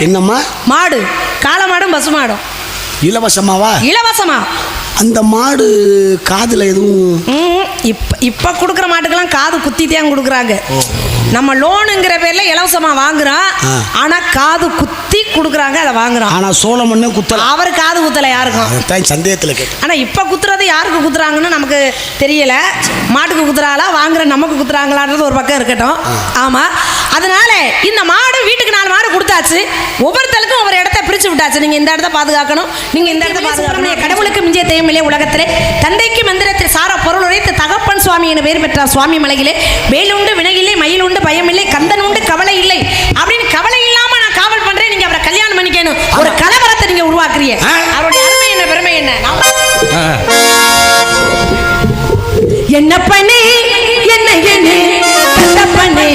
என்னம்மா? மாடு. காளை மாடும் பசு மாடும். இலவசமாவா? இலவசமா. அந்த மாடு காதுல எதுவும் இப்ப இப்ப கொடுக்குற மாட்டுக்கெல்லாம் காது குத்தி தான் கொடுக்குறாங்க நம்ம லோனுங்கிற பேர்ல இலவசமா வாங்குறோம் ஆ. ஆனா காது குத்தி கொடுக்குறாங்க அதை வாங்குறோம் ஆனா சோழமண்ணே குத்தல. அவர் காது குத்தல யாருக்கும். அதான் சந்தேகத்தில் கேட்டேன். ஆனா இப்ப குத்துறது யாருக்கு குத்துறாங்கன்னு நமக்கு தெரியல. மாட்டுக்கு குத்துறாங்களா வாங்குற நமக்கு குத்துறாங்களான்றது ஒரு பக்கம் இருக்கட்டும். ஆமா. அதனால இந்த மாடு வீட்டுக்கு நாலு மாடு கொடுத்தாச்சு. ஒவ்வொருத்தருக்கும் ஒவ்வொரு இடத்த பிரிச்சு விட்டாச்சு. நீங்க இந்த இடத்த பாதுகாக்கணும். நீங்க இந்த இடத்த பாதுகாக்கணும். கடவுளுக்கு மிஞ்சிய தேவையில்லை உலகத்திலே. தந்தைக்கு மந்திரத்தில் சார பொருள் உரைத்து தகப்பன் சுவாமி என பேர் பெற்றார் சுவாமி மலையிலே. வேலுண்டு வினையில்லை மயில் உண்டு பயமில்லை கந்தன் உண்டு கவலை இல்லை. அப்படின்னு கவலை இல்லாம நான் காவல் பண்றேன் நீங்க அவரை பண்ணிக்கணும் ஒரு கலவரத்தை நீங்க உருவாக்குறீங்க. அவருடைய அருமை என்ன பெருமை என்ன? என்ன பண்ணே என்ன என்ன பண்ணே என்ன பண்ணே.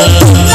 না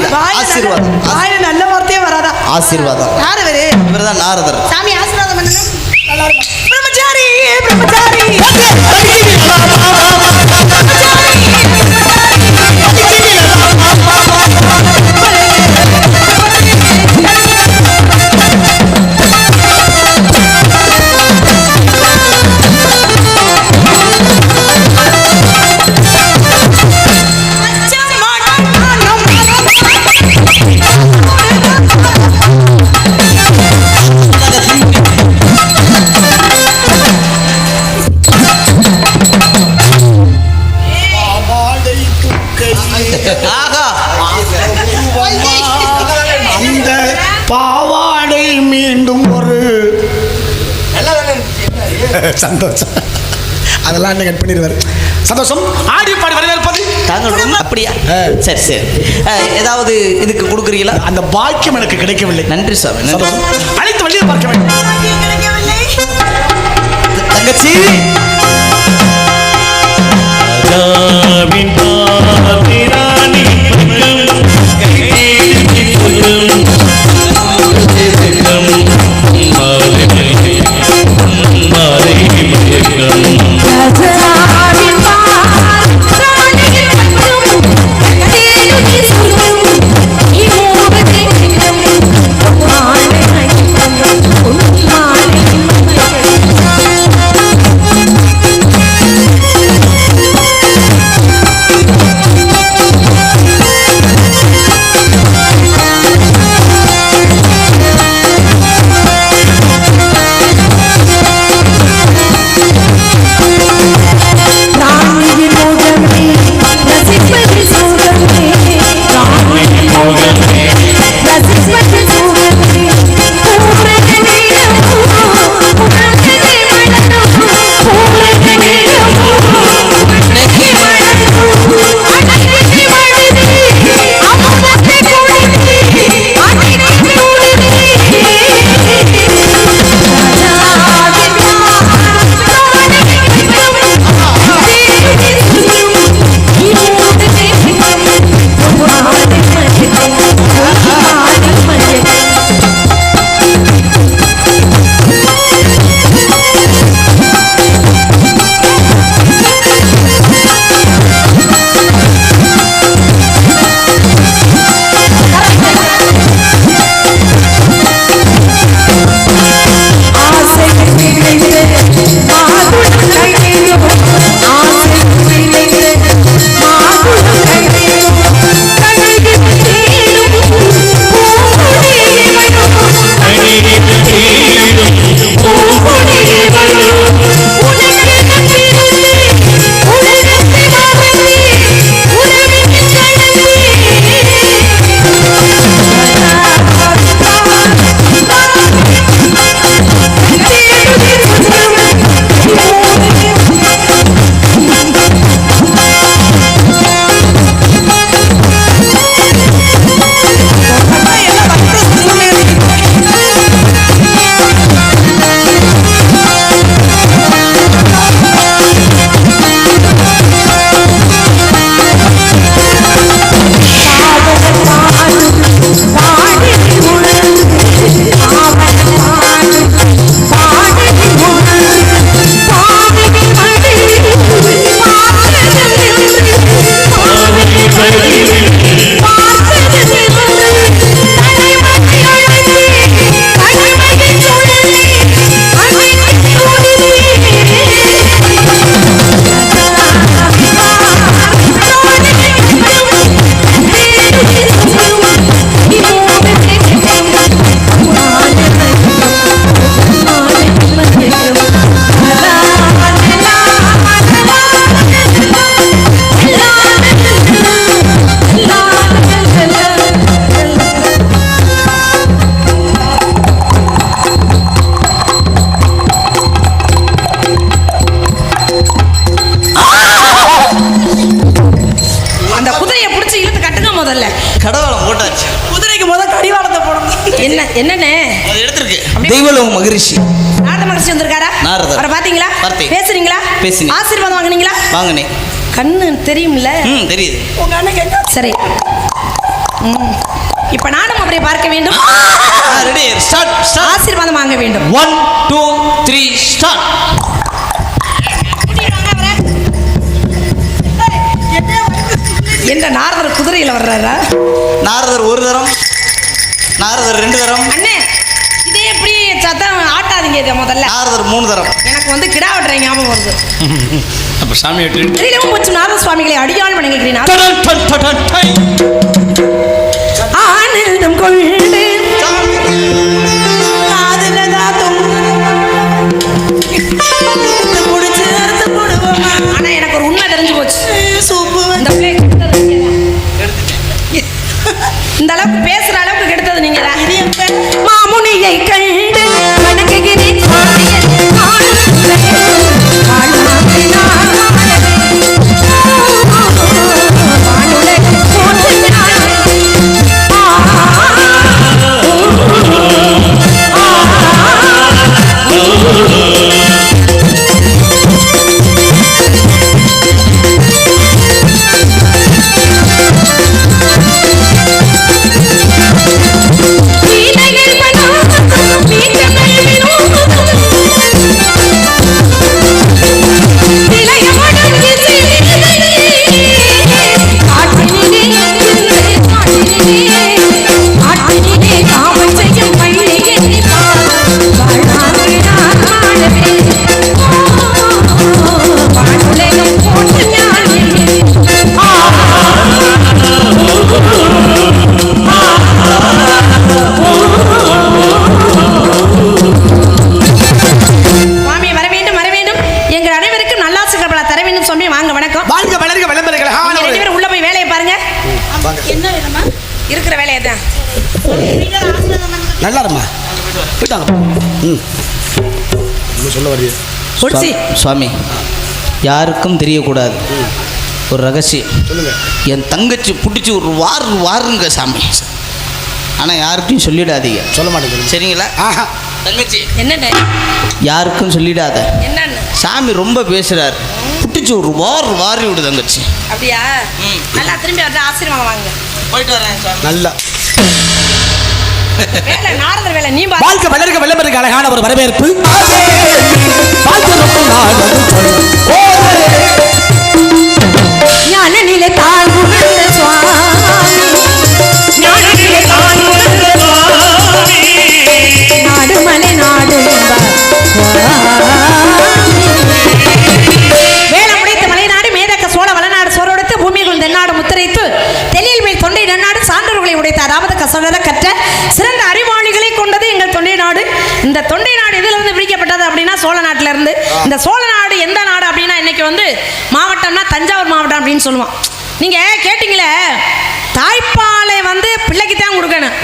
ஆசீர்வாதம். வாயில நல்ல வார்த்தையே வராதா? ஆசீர்வாதம். யாரு வேறு இவர்தான் நாரதர். சந்தோஷம். அதெல்லாம் அண்ணன் கட் பண்ணிடுவார். சந்தோஷம். ஆடி பாடி வரவேற்பது. தாங்கள் அப்படியா. சரி சரி. ஏதாவது இதுக்கு கொடுக்குறீங்களா? அந்த பாக்கியம் எனக்கு கிடைக்கவில்லை. நன்றி சாமி நன்றி சந்தோஷம். அழைத்து வழியை பார்க்க வேண்டும். தங்கச்சி! ராஜாவின் பாவிராணி பேசினேன். ஆசீர்வாதம் வாங்குனீங்களா? வாங்கினே கண்ணு தெரியும்ல? ம் தெரியுது. உங்க அண்ணன் சரி. ம். இப்ப நானும் அவரை பார்க்க வேண்டும். ரெடி ஸ்டார்ட் ஸ்டார்ட் ஆசீர்வாதம் வாங்க வேண்டும். ஒன் டூ த்ரீ ஸ்டார்ட் என்ற நாரதர் குதிரையில வர்றாரா? நாரதர் ஒரு தரம் நாரதர் ரெண்டு தரம். அண்ணே இதே எப்படி சத்தம் ஆட்டாதீங்க இதை முதல்ல. நாரதர் மூணு தரம். எனக்கு வந்து கிடா வெட்டுற ஞாபகம் வருது. அப்ப சாமி எட்டு தெரியலவும் வச்சு நாரத சுவாமிகளை அடியாள் வணங்குகிறேன் போயிட்டாங்க. ம். என்ன சொல்ல சுவாமி யாருக்கும் தெரியக்கூடாது. ஒரு ரகசியம் சொல்லுங்க. என் தங்கச்சி பிடிச்சி ஒரு வாரு வாருங்க சாமி. ஆனால் யார்கிட்டையும் சொல்லிடாதீங்க. சொல்ல மாட்டேங்க சரிங்களா? ஆஹா. தங்கச்சி. என்னண்ணே யாருக்கும் சொல்லிடாத. என்னன்னு? சாமி ரொம்ப பேசுகிறார் பிடிச்சி ஒரு வார் வாரி விடு தங்கச்சி. அப்படியா? நல்லா திரும்பி வந்து ஆசீர்வாதம் வாங்க போயிட்டு வரேன் நல்லா. வாழ்க்கை வளர்க்க வெள்ளமருக்கு அழகான ஒரு வரவேற்பு. வாழ்க்கை ரொம்ப நாடு இந்த சோழ நாடு எந்த நாடு அப்படின்னா இன்னைக்கு வந்து மாவட்டம்னா தஞ்சாவூர் மாவட்டம் அப்படின்னு சொல்லுவோம் நீங்க கேட்டீங்களே தாய்ப்பாலை வந்து பிள்ளைக்கு தான் கொடுக்கணும்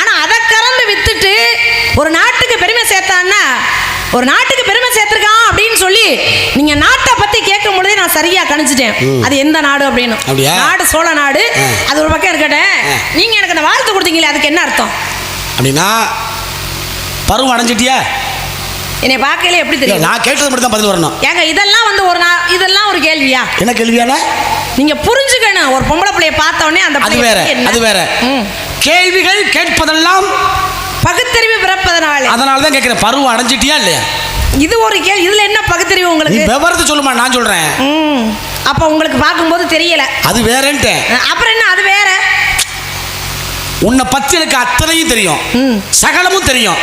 ஆனா அதை கறந்து வித்துட்டு ஒரு நாட்டுக்கு பெருமை சேர்த்தான்னா ஒரு நாட்டுக்கு பெருமை சேர்த்திருக்கான் அப்படின்னு சொல்லி நீங்க நாட்டை பத்தி கேட்கும் பொழுதே நான் சரியா கணிச்சிட்டேன். அது எந்த நாடு அப்படின்னு? நாடு சோழ நாடு. அது ஒரு பக்கம் இருக்கட்டும். நீங்க எனக்கு அந்த வாழ்த்து கொடுத்தீங்களே அதுக்கு என்ன அர்த்தம்? அப்படின்னா பருவம் அடைஞ்சிட்டியா? என்னை பார்க்கல எப்படி தெரியும்? நான் கேட்டது மட்டும் தான் பதில் வரணும். ஏங்க இதெல்லாம் வந்து ஒரு நா- இதெல்லாம் ஒரு கேள்வியா? என்ன கேள்வியான? நீங்க புரிஞ்சுக்கணும். ஒரு பொம்பளை பிள்ளைய பார்த்த உடனே அந்த அது வேற? அது வேற. கேள்விகள் கேட்பதெல்லாம் பகுத்தறிவு பிறப்பதனால. அதனால தான் கேட்கிறேன் பருவம் அடைஞ்சிட்டியா இல்லையா? இது ஒரு கேள்வி இதுல என்ன பகுத்தறிவு உங்களுக்கு? விவரத்தை சொல்லுமா நான் சொல்றேன். அப்ப உங்களுக்கு பார்க்கும்போது தெரியல. அது வேறேன்ட்டேன். அஹ் அப்புறம் என்ன? அது வேற. உன்னை பத்தி எனக்கு அத்தனையும் தெரியும். சகலமும் தெரியும்.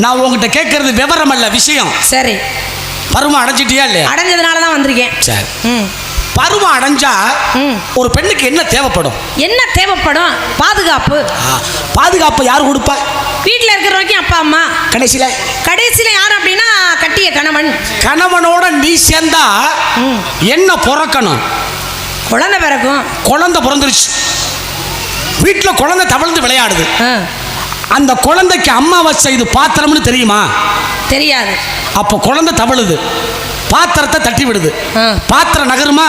நான் உங்ககிட்ட கேட்கறது விவரம் அல்ல விஷயம். சரி. பருவம் அடைஞ்சிட்டியா இல்லையா? அடைஞ்சதுனால தான் வந்திருக்கேன். சரி. ம். பருவம் அடைஞ்சா. ஒரு பெண்ணுக்கு என்ன தேவைப்படும்? என்ன தேவைப்படும்? பாதுகாப்பு. பாதுகாப்பு யார் கொடுப்பா? வீட்டில் இருக்கிற வரைக்கும் அப்பா அம்மா. கடைசியில? கடைசியில் யார் அப்படின்னா கட்டிய கணவன். கணவனோட நீ சேர்ந்தா என்ன பிறக்கணும்? குழந்தை பிறக்கும். குழந்தை பிறந்துருச்சு. வீட்டில் குழந்தை தவழ்ந்து விளையாடுது. அந்த குழந்தைக்கு அம்மா வச்ச இது பாத்திரம்னு தெரியுமா? தெரியாது. அப்போ குழந்தை தவழுது. பாத்திரத்தை தட்டி விடுது. பாத்திரம் நகருமா?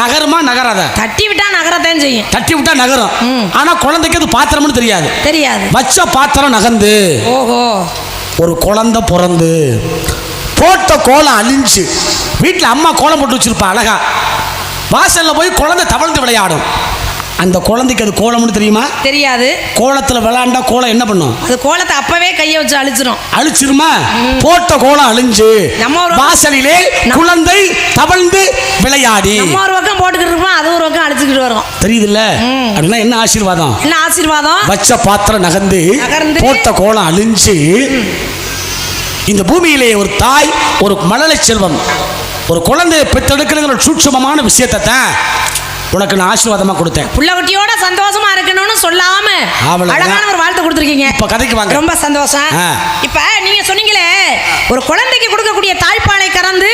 நகருமா நகராத? தட்டி விட்டா நகரத்தான் செய்யும். தட்டி விட்டா நகரும். ஆனா குழந்தைக்கு அது பாத்திரம்னு தெரியாது. தெரியாது. வச்ச பாத்திரம் நகர்ந்து ஓஹோ. ஒரு குழந்தை பிறந்து போட்ட கோலம் அழிஞ்சு வீட்டில் அம்மா கோலம் போட்டு வச்சிருப்பா அழகா. வாசல்ல போய் குழந்தை தவழ்ந்து விளையாடும். அந்த குழந்தைக்கு அது கோலம்னு தெரியுமா? தெரியாது. கோலத்தில் விளையாண்டா கோலம் என்ன பண்ணும்? அது கோலத்தை அப்பவே கையை வச்சு அழிச்சிரும். அழிச்சிருமா? போட்ட கோலம் அழிஞ்சு நம்ம ஒரு- வாசலிலே குழந்தை தவழ்ந்து விளையாடி. நம்ம ஒரு பக்கம் போட்டுக்கிட்டு இருப்போம் அது ஒரு பக்கம் அழிச்சுக்கிட்டு வரும். தெரியுதுல்ல. அப்படின்னா என்ன ஆசீர்வாதம்? என்ன ஆசீர்வாதம்? வச்ச பாத்திரம் நகர்ந்து. போட்ட கோலம் அழிஞ்சு இந்த பூமியிலே ஒரு தாய் ஒரு மழலை செல்வம் ஒரு குழந்தையை பெற்றெடுக்கிற சூட்சமமான விஷயத்தை தான் உனக்கு நான் ஆசீர்வாதமா கொடுத்தேன். புள்ள குட்டியோட சந்தோஷமா இருக்கணும்னு சொல்லாம. அழகான ஒரு வாழ்த்து கொடுத்துருக்கீங்க. இப்ப கதைக்கு வாங்க. ரொம்ப சந்தோஷம். இப்ப நீங்க சொன்னீங்களே ஒரு குழந்தைக்கு கொடுக்கக்கூடிய தாய்ப்பாலை கறந்து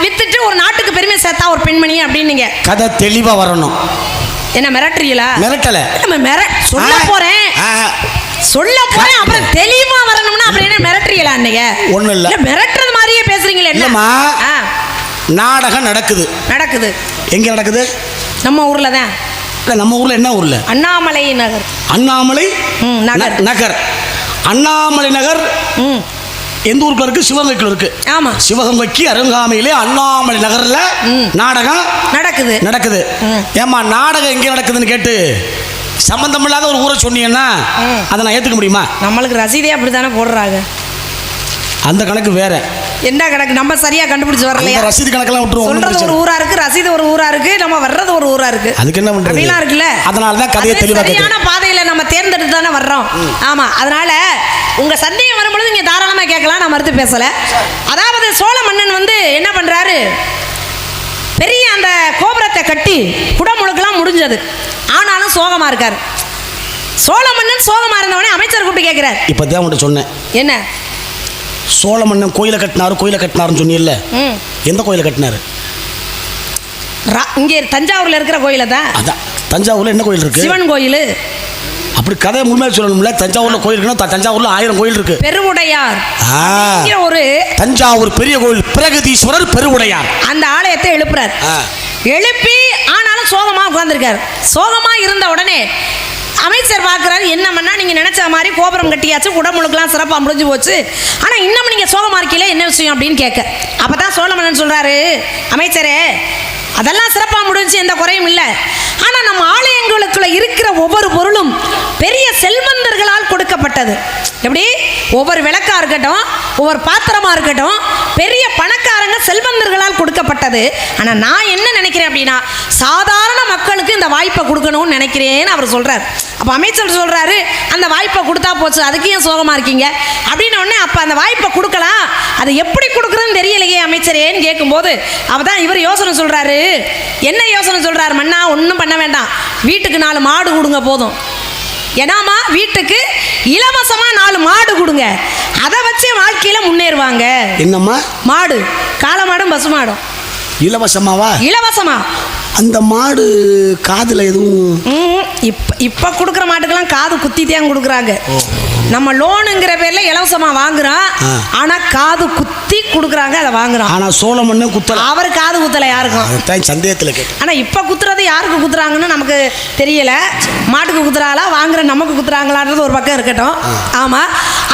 வித்துட்டு ஒரு நாட்டுக்கு பெருமை சேர்த்தா ஒரு பெண்மணி அப்படின்னீங்க. கதை தெளிவா வரணும். என்ன மிரட்டுறீங்களா? மிரட்டல. நம்ம மிர சொல்ல. போறேன். சொல்ல போறேன் அப்புறம் தெளிவா வரணும்னா அப்புறம் என்ன மிரட்டுறீங்களா அன்னைக்கு? ஒண்ணும் இல்ல. மிரட்டுறது மாதிரியே பேசுறீங்களே என்ன? இல்லம்மா. ஆ, நாடகம் நடக்குது. நடக்குது. எங்க நடக்குது? நம்ம ஊர்ல தான். இல்ல நம்ம ஊர்ல என்ன ஊர்ல? அண்ணாமலை நகர். அண்ணாமலை நகர். நகர். அண்ணாமலை நகர் ம். எந்த ஊருக்குள்ள இருக்கு? சிவகங்கைக்குள்ள இருக்கு. ஆமா. சிவகங்கைக்கு அருங்காமையிலே அண்ணாமலை நகர்ல. நாடகம் நடக்குது. நடக்குது. ஏமா நாடகம் எங்க நடக்குதுன்னு கேட்டு சம்பந்தம் இல்லாத ஒரு ஊரை சொன்னீங்கன்னா. அதை நான் ஏத்துக்க முடியுமா? நம்மளுக்கு ரசீதே அப்படித்தானே போடுறாங்க. அந்த கணக்கு வேற. என்ன கணக்கு? நம்ம சரியா கண்டுபிடிச்சு வரலையா? ரசீது கணக்கெல்லாம் விட்டுருவோம் சொல்றது ஒரு ஊரா இருக்கு ரசீது ஒரு ஊரா இருக்கு நம்ம வர்றது ஒரு ஊரா இருக்கு. அதுக்கு என்ன பண்றது? அப்படிலாம் இருக்குல்ல? அதனால தான் கதையை தெளிவா சரியான பாதையில நம்ம தேர்ந்தெடுத்து தானே வர்றோம். ஆமா அதனால உங்க சந்தேகம் வரும்பொழுது நீங்க தாராளமா கேட்கலாம் நான் மறுத்து பேசல. அதாவது சோழ மன்னன் வந்து என்ன பண்றாரு? பெரிய அந்த கோபுரத்தை கட்டி குடமுழுக்கெல்லாம் முடிஞ்சது. ஆனாலும் சோகமா இருக்காரு. சோழ மன்னன் சோகமா இருந்தவனே அமைச்சர் கூப்பிட்டு கேட்கிறார் இப்போ தான் உன்கிட்ட சொன்னேன். என்ன? சோழ மன்னன் கோயிலை கட்டினாரு கோயிலை கட்டினாருன்னு சொன்னீல்ல? ம். எந்த கோயிலை கட்டினாரு? இங்கே தஞ்சாவூர்ல இருக்கிற கோயில தான்? அதான் தஞ்சாவூர்ல என்ன கோயில் இருக்கு? சிவன் கோயில். அப்படி கதையை முழுமையாக சொல்லணும்ல. தஞ்சாவூர்ல கோயில் இருக்குன்னா தஞ்சாவூர்ல ஆயிரம் கோயில் இருக்கு. பெருவுடையார். ஒரு தஞ்சாவூர் பெரிய கோயில் பிரகதீஸ்வரர் பெருவுடையார். அந்த ஆலயத்தை எழுப்புறார். எழுப்பி ஆனாலும் சோகமா உட்கார்ந்திருக்காரு. சோகமா இருந்த உடனே அமைச்சர் பார்க்குறாரு என்னமன்னா நீங்கள் நினச்ச மாதிரி கோபுரம் கட்டியாச்சு குடமுழுக்கெல்லாம் சிறப்பாக முடிஞ்சு போச்சு. ஆனால் இன்னமும் நீங்கள் சோகமாக இருக்கீங்களே என்ன விஷயம் அப்படின்னு கேட்க. அப்பதான் சோழமன்னன் சொல்கிறாரு அமைச்சரே அதெல்லாம் சிறப்பாக முடிஞ்சு எந்த குறையும் இல்லை. ஆனால் நம்ம ஆலயங்களுக்குள்ள இருக்கிற ஒவ்வொரு பொருளும் பெரிய செல்வந்தர்களால் கொடுக்கப்பட்டது. எப்படி? ஒவ்வொரு விளக்காக இருக்கட்டும் ஒவ்வொரு பாத்திரமாக இருக்கட்டும் பெரிய பணக்காரங்க செல்வந்தர்களால் கொடுக்கப்பட்டது. ஆனால் நான் என்ன நினைக்கிறேன் அப்படின்னா சாதாரண மக்களுக்கு இந்த வாய்ப்பை கொடுக்கணும்னு நினைக்கிறேன்னு அவர் சொல்கிறார் அப்ப அமைச்சர் சொல்றாரு அந்த வாய்ப்பை கொடுத்தா போச்சு அதுக்கு ஏன் சோகமா இருக்கீங்க? அப்படின்னு உடனே அப்ப அந்த வாய்ப்பை கொடுக்கலாம். அது எப்படி கொடுக்குறதுன்னு தெரியலையே அமைச்சரேன்னு கேட்கும்போது அவதான் இவர் யோசனை சொல்றாரு. என்ன யோசனை சொல்றாரு மன்னா? ஒன்றும் பண்ண வேண்டாம். வீட்டுக்கு நாலு மாடு கொடுங்க போதும். ஏன்னாமா வீட்டுக்கு இலவசமா நாலு மாடு கொடுங்க. அதை வச்சு வாழ்க்கையில முன்னேறுவாங்க. என்னம்மா? மாடு காளை மாடும் பசு மாடும். இலவசமாவா? இலவசமா. அந்த மாடு காதுல எதுவும் இப்ப இப்ப கொடுக்குற மாட்டுக்கெல்லாம் காது குத்தி தான் கொடுக்குறாங்க நம்ம லோனுங்கிற பேர்ல இலவசமா வாங்குறோம். ஆ. ஆனா காது குத்தி கொடுக்குறாங்க அதை வாங்குறோம் ஆனா சோழமண்ணு குத்தல. அவர் காது குத்தல யாருக்கும். சந்தேகத்துல கேட்டேன். ஆனா இப்ப குத்துறது யாருக்கு குத்துறாங்கன்னு நமக்கு தெரியல. மாட்டுக்கு குத்துறாங்களா வாங்குற நமக்கு குத்துறாங்களான்றது ஒரு பக்கம் இருக்கட்டும். ஆமா.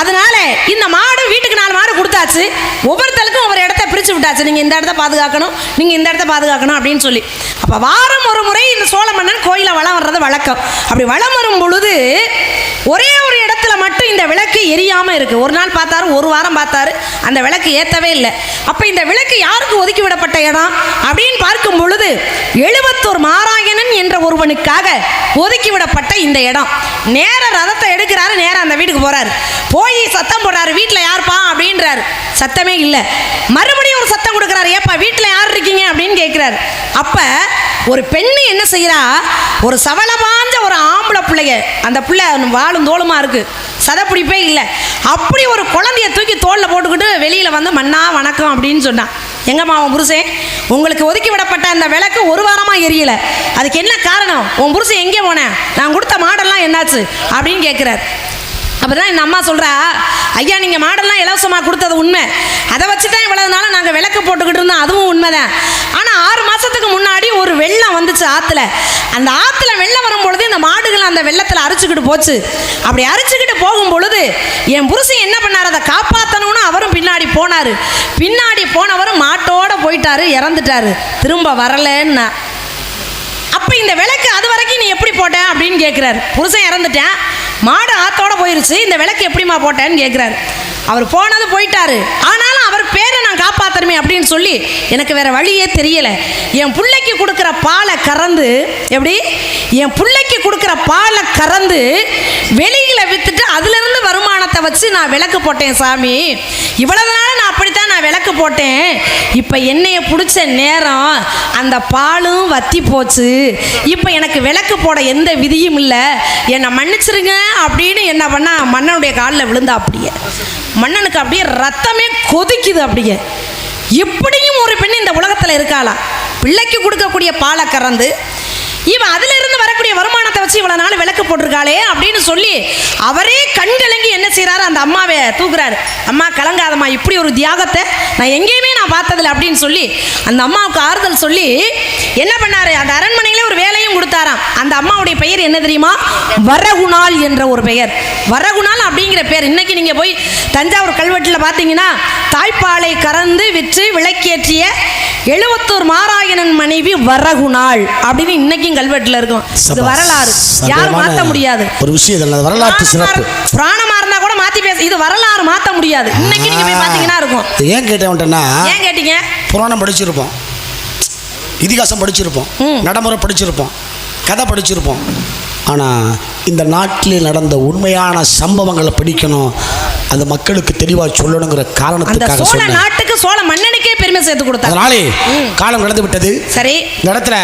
அதனால இந்த மாடு வீட்டுக்கு நாலு மாடு கொடுத்தாச்சு. ஒவ்வொருத்தருக்கும் ஒவ்வொரு இடத்த பிரிச்சு விட்டாச்சு. நீங்க இந்த இடத்த பாதுகாக்கணும் நீங்க இந்த இடத்த பாதுகாக்கணும் அப்படின்னு சொல்லி. அப்ப வாரம் ஒரு முறை இந்த சோழ மன்னன் கோயில வளம் வர்றது வழக்கம். அப்படி வளம் வரும் பொழுது ஒரே ஒரு இடத்துல மட்டும் இந்த விளக்கு எரியாம இருக்கு. ஒரு நாள் பார்த்தாரு ஒரு வாரம் பார்த்தாரு. அந்த விளக்கு ஏற்றவே இல்லை. அப்ப இந்த விளக்கு யாருக்கு ஒதுக்கி விடப்பட்ட இடம்? அப்படின்னு பார்க்கும் பொழுது எழுபத்தோர் மாராயணன் என்ற ஒருவனுக்காக ஒதுக்கி விடப்பட்ட இந்த இடம். நேர ரதத்தை எடுக்கிறாரு நேரா அந்த வீட்டுக்கு போறாரு. போய் சத்தம் போடுறாரு வீட்டில் யார்ப்பா? அப்படின்றாரு. சத்தமே இல்லை. மறுபடியும் ஒரு சத்தம் கொடுக்குறாரு ஏப்பா வீட்டில் யார் இருக்கீங்க? அப்படின்னு கேட்கிறாரு. அப்ப ஒரு பெண்ணு என்ன செய்யறா? ஒரு சவளபாஞ்ச ஒரு ஆம்பளை பிள்ளைய அந்த பிள்ளை வாழும் தோளுமா இருக்கு. சதப்பிடிப்பே இல்லை. அப்படி ஒரு குழந்தைய தூக்கி தோளில் போட்டுக்கிட்டு வெளியில் வந்து மண்ணா வணக்கம் அப்படின்னு சொன்னான். எங்கம்மா உன் புருஷன்? உங்களுக்கு ஒதுக்கி விடப்பட்ட அந்த விளக்கு ஒரு வாரமாக எரியல. அதுக்கு என்ன காரணம்? உன் புருஷன் எங்கே போனேன் நான் கொடுத்த மாடெல்லாம் என்னாச்சு? அப்படின்னு கேட்குறாரு அப்பதான் இந்த அம்மா சொல்கிறா ஐயா நீங்கள் மாடெல்லாம் இலவசமாக கொடுத்தது உண்மை. அதை வச்சு தான் இவ்வளோனால நாங்கள் விளக்கு போட்டுக்கிட்டு இருந்தோம். அதுவும் உண்மை தான் ஆனா ஆறு மாசத்துக்கு முன்னாடி ஒரு வெள்ளம் வந்துச்சு ஆற்றுல அந்த ஆற்றுல வெள்ளம் வரும்பொழுது இந்த மாடுகள் அந்த வெள்ளத்தில் அரிச்சுக்கிட்டு போச்சு. அப்படி அரிச்சுக்கிட்டு போகும் பொழுது என் புருஷன் என்ன பண்ணார்? அதை காப்பாற்றணும்னு அவரும் பின்னாடி போனாரு. பின்னாடி போனவரும் மாட்டோட போயிட்டாரு இறந்துட்டாரு. திரும்ப வரலன்னா. அப்போ இந்த விளக்கு அது வரைக்கும் நீ எப்படி போட்ட அப்படின்னு கேட்குறாரு புருஷன் இறந்துட்டேன். மாடு ஆத்தோட போயிருச்சு. இந்த விளக்கு எப்படிம்மா போட்டேன்னு கேட்குறாரு அவர் போனது போயிட்டாரு. ஆனால் அவர் நான் அப்படின்னு சொல்லி எனக்கு வேறு வழியே தெரியலை. என் பிள்ளைக்கு கொடுக்குற பாலை கறந்து எப்படி? என் பிள்ளைக்கு கொடுக்குற பாலை கறந்து வெளியில் விற்றுட்டு அதுலேருந்து வருமானத்தை வச்சு நான் விளக்கு போட்டேன் சாமி. இவ்வளவு நாள் நான் அப்படித்தான் நான் விளக்கு போட்டேன். இப்போ என்னைய பிடிச்ச நேரம் அந்த பாலும் வத்தி போச்சு. இப்போ எனக்கு விளக்கு போட எந்த விதியும் இல்லை. என்னை மன்னிச்சிருங்க அப்படின்னு என்ன பண்ணா மன்னனுடைய காலில் விழுந்தா அப்படியே. மன்னனுக்கு அப்படியே ரத்தமே கொதிக்குது அப்படியே. இப்படியும் ஒரு பெண் இந்த உலகத்தில் இருக்காளா? பிள்ளைக்கு கொடுக்கக்கூடிய பாலை கறந்து இவன் அதிலிருந்து வரக்கூடிய வருமானத்தை வச்சு இவ்வளோ நாள் விளக்கு போட்டிருக்காளே அப்படின்னு சொல்லி அவரே கண் கலங்கி என்ன செய்றாரு? அந்த அம்மாவை தூக்குறாரு. அம்மா கலங்காதம்மா. இப்படி ஒரு தியாகத்தை நான் எங்கேயுமே நான் பார்த்ததில்ல அப்படின்னு சொல்லி அந்த அம்மாவுக்கு ஆறுதல் சொல்லி என்ன பண்ணாரு? அந்த அரண்மனையில ஒரு வேலையும் கொடுத்தாராம். அந்த அம்மாவுடைய பெயர் என்ன தெரியுமா? வரகுணாள் என்ற ஒரு பெயர். வரகுணாள் அப்படிங்கிற பேர் இன்னைக்கு நீங்க போய் தஞ்சாவூர் கல்வெட்டில் பார்த்தீங்கன்னா தாய்ப்பாலை கறந்து விற்று விளக்கேற்றிய எழுபத்தோர் மாராயணன் மனைவி வரகுணாள் அப்படின்னு இன்னைக்கும் கல்வெட்டுல இருக்கும். இது. வரலாறு. யாரும் சந்தேகமான முடியாது. ஒரு விஷயம் இதில் வரலாற்று சிறப்பு. பிராணமா இருந்தா கூட மாத்தி பேச இது வரலாறு மாத்த முடியாது. இன்னைக்கு நீங்க போய் பாத்தீங்கன்னா இருக்கும். ஏன் கேட்டேன்ட்டேன்னா ஏன் கேட்டீங்க? புராணம் படிச்சிருப்போம். இதிகாசம் படிச்சிருப்போம். நடைமுறை படிச்சிருப்போம். கதை படிச்சிருப்போம். ஆனால் இந்த நாட்டில் நடந்த உண்மையான சம்பவங்களை படிக்கணும். அது மக்களுக்கு தெளிவாக சொல்லணுங்கிற அந்த காரணத்துக்காக சோழ நாட்டுக்கு சோழ மன்னனுக்கே பெருமை சேர்த்து கொடுத்தாங்க அதனாலே காலம் கடந்து விட்டது சரி. இந்த இடத்துல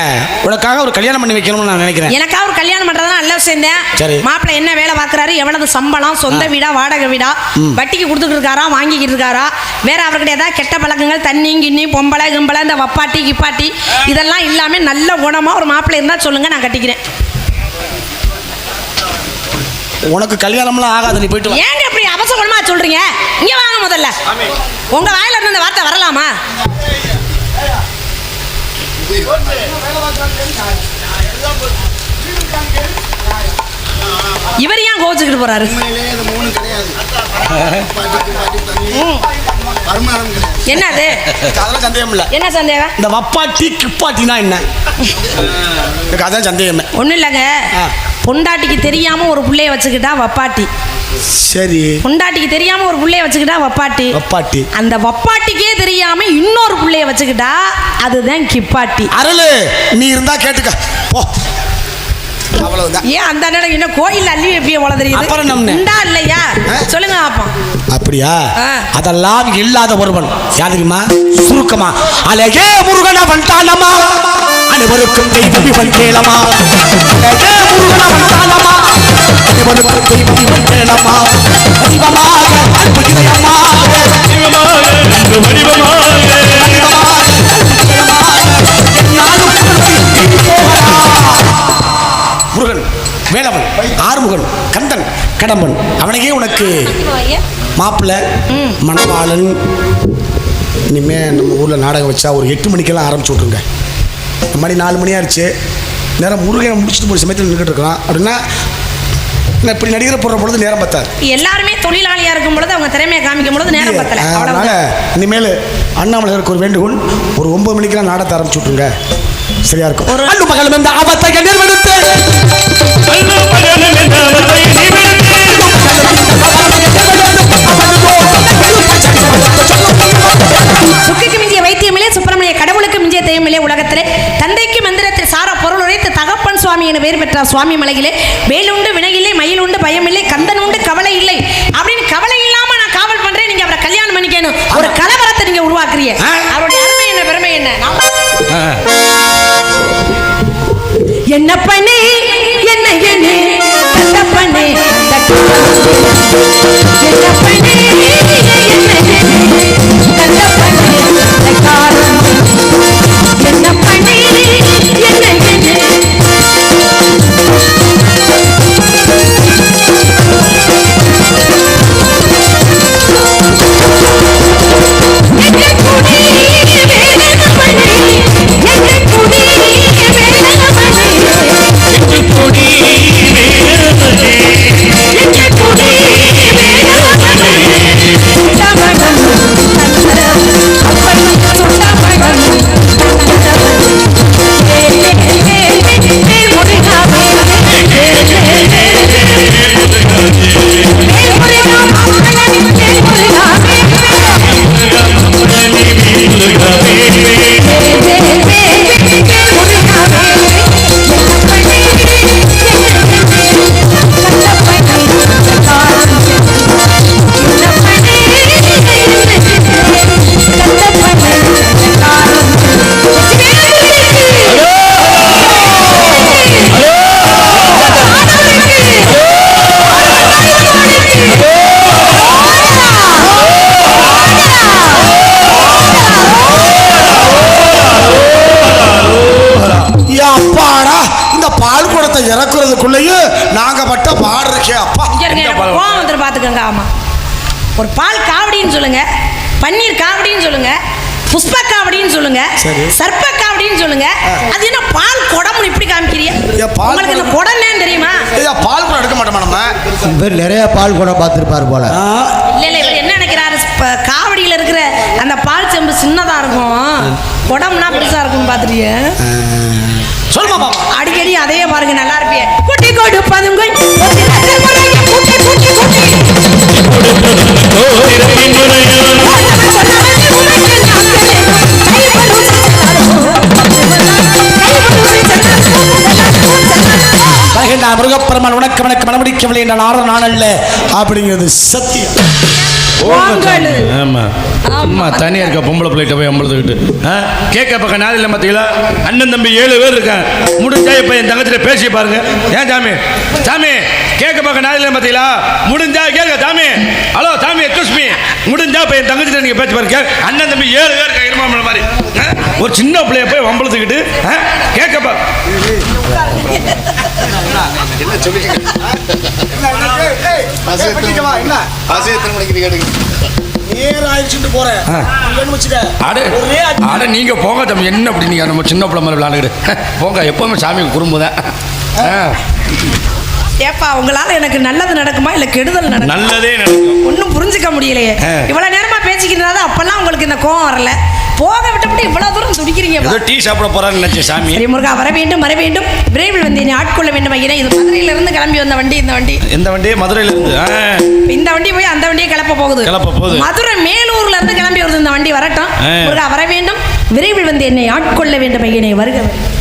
உனக்காக ஒரு கல்யாணம் பண்ணி வைக்கணும்னு நான் நினைக்கிறேன். எனக்கா ஒரு கல்யாணம் பண்றதா நல்ல சேர்ந்தேன். சரி. மாப்பிள்ளை என்ன வேலை பார்க்கறாரு? எவ்வளவு சம்பளம்? சொந்த வீடா வாடகை வீடா? வட்டிக்கு கொடுத்துட்டு இருக்காரா? வாங்கிக்கிட்டு இருக்காரா? வேற அவர்கிட்ட ஏதாவது கெட்ட பழக்கங்கள்? தண்ணி கிண்ணி பொம்பளை கிம்பளை இந்த வப்பாட்டி கிப்பாட்டி இதெல்லாம் இல்லாம நல்ல குணமா ஒரு மாப்பிள்ளை இருந்தா சொல்லுங்க நான் கட்டிக்கிறேன். உனக்கு கல்யாணம்லாம் ஆகாது நீ போயிட்டு வா. ஏங்க இப்படி அவசரமா சொல்றீங்க? இங்க வாங்க முதல்ல. உங்க வாயில இருந்து இந்த வார்த்தை வரலாமா? இவர் ஏன் கோச்சுக்கிட்டு போறாரு? என்னது? அதெல்லாம் சந்தேகம் இல்லை. என்ன சந்தேகம்? இந்த வப்பாட்டி கிப்பாட்டினா என்ன? அதான் சந்தேகமே. ஒண்ணும் இல்லைங்க. பொண்டாட்டிக்கு தெரியாம ஒரு புள்ளைய வச்சுக்கிட்டா வப்பாட்டி. சரி. பொண்டாட்டிக்கு தெரியாம ஒரு புள்ளைய வச்சுக்கிட்டா வப்பாட்டி. வப்பாட்டி. அந்த வப்பாட்டிக்கே தெரியாம இன்னொரு புள்ளைய வச்சுக்கிட்டா அதுதான் கிப்பாட்டி. அருளு நீ இருந்தா கேட்டுக்க. போ. அவ்வளவுதான். ஏன் அந்த அண்ணன் என்ன கோயில் அள்ளி வைப்பிய போல தெரியுது? அப்புறம் நம்மனே. உண்டா இல்லையா? சொல்லுங்க பாப்போம் அப்படியா. அதெல்லாம் இல்லாத ஒருவன். யார் தெரியுமா? சுருக்கமா. அழகே முருகன வந்தானமா அனைவருக்கும் தெய்வம் இவன் கேளமா அழகே முருகன அனைவருக்கும் தெய்வம் கேளமா தெய்வமாக அன்பு இதயமா முருகன் வேலவன் ஆறுமுகன் கந்தன் கடம்பன் அவனையே உனக்கு மாப்பிள்ளை மணவாளன் இனிமேல் நம்ம ஊரில் நாடகம் வச்சா ஒரு எட்டு மணிக்கெல்லாம் ஆரம்பிச்சு விட்ருங்க மாதிரி நாலு மணி ஆயிடுச்சு. நேரம் முருகனை முடிச்சுட்டு போய் சமயத்தில் நின்றுட்டு இருக்கிறான் அப்படின்னா இப்படி நடிகரை போடுற பொழுது நேரம் பத்தாது. எல்லாருமே தொழிலாளியா இருக்கும் பொழுது அவங்க திறமையை காமிக்கும் பொழுது நேரம் பத்தல. அதனால இனிமேல் அண்ணாமலையாருக்கு ஒரு வேண்டுகோள் ஒரு ஒன்பது மணிக்கெல்லாம் நாடகத்தை ஆரம்பிச்சு விட்ருங்க சரியா இருக்கும். ஒரு- அண்ணு மகளும் இந்த ஆபத்தை நிமிர்ந்து சுக்கிக்கு மிஞ்சிய வைத்தியமில்லை சுப்பிரமணிய தெய்வமில்லை உலகத்திலே தந்தைக்கு மந்திரத்தில் சார பொருள் உரைத்து தகப்பன் சுவாமி என பெயர் பெற்ற சுவாமி மலையிலே. வேலுண்டு வினையில்லை மயில் உண்டு பயமில்லை கந்தன் உண்டு கவலை இல்லை. அப்படின்னு கவலை இல்லாம நான் காவல் பண்றேன் நீங்க அவரை கல்யாணம் பண்ணிக்கணும். ஒரு கலவரத்தை நீங்க உருவாக்குறீங்க. அவருடைய அருமை என்ன பெருமை என்ன. என்ன பண்ணே என்ன என்ன பண்ணே என்ன பண்ணே கண்ட பால் குடம்? குடம்னு தெரியுமா? ஐயா பால் குடம் எடுக்க மாட்டோமா நம்ம? இவர் நிறைய பால் கூட பார்த்துருப்பார் போல. இல்ல இல்ல இவர் என்ன நினைக்கிறாரு? இப்ப காவடியில இருக்கிற அந்த பால் செம்பு சின்னதா இருக்கும். குடம்னா பெருசா இருக்கும் பாத்துட்டீங்க சொல்லுமா அடிக்கடி அதையே பாருங்க நல்லா இருப்பிய. குட்டி முறைய குட்டி. வருகின்ற முருகப்பெருமான் உனக்கு எனக்கு மனமுடிக்கவில்லை என்ற நாடு நானல்ல அப்படிங்கிறது சத்தியம். தனியா இருக்க பொம்பளை பிள்ளைகிட்ட போய் அம்பளத்துக்கிட்டு கேட்க பக்கம் நாள் இல்லை பார்த்தீங்களா அண்ணன் தம்பி ஏழு பேர் இருக்கான் முடிஞ்சா இப்போ என் தங்கச்சிட்ட பேசி பாருங்க. ஏன் சாமி? சாமி கேட்க பக்கம் நாள் இல்லை பார்த்தீங்களா முடிஞ்சா கேட்க சாமி. ஹலோ சாமி எக்ஸ்கூஸ் மீ முடிஞ்சா இப்போ என் தங்கச்சிட்ட நீங்கள் பேச்சு பாருங்க. அண்ணன் தம்பி ஏழு பேர் இருக்காங்க இருமா மாதிரி. ஆ? ஒரு சின்ன பிள்ளைய போய் வம்பளத்துக்கிட்டு ஆ? கேட்கப்பா அட நீங்க போங்க தம்பி. என்ன அப்படி நீங்க? நம்ம சின்ன பிள்ளை மாதிரி விளையாண்டுக்கிட்டு. போங்க எப்பவுமே சாமி குறும்பு தான் ஆ, ஏப்பா உங்களால எனக்கு நல்லது நடக்குமா? இல்ல கெடுதல் நடக்கும்? நல்லதே நடக்கும். ஒன்றும் புரிஞ்சுக்க முடியலையே. இவ்வளவு நேரமா பேசிக்கிறதா அப்பெல்லாம் உங்களுக்கு இந்த கோவம் வரல. போக விட்டபடி இவ்வளவு தூரம் துடிக்கிறீங்க ஏதோ டீ சாப்பிட போறான்னு நினைச்சேன் சாமி. சரி முருகா வர வேண்டும் வர வேண்டும். விரைவில் வந்து என்னை ஆட்கொள்ள வேண்டும் ஐயனே இது மதுரையில இருந்து கிளம்பி வந்த வண்டி இந்த வண்டி. எந்த வண்டி மதுரையில இருந்து இந்த வண்டி போய் அந்த வண்டியை கிளப்ப போகுது. கிளப்ப போகுது. மதுரை மேலூர்ல இருந்து கிளம்பி வருது இந்த வண்டி வரட்டும். முருகா வர வேண்டும். விரைவில் வந்து என்னை ஆட்கொள்ள வேண்டும் ஐயனே. வருக வருக.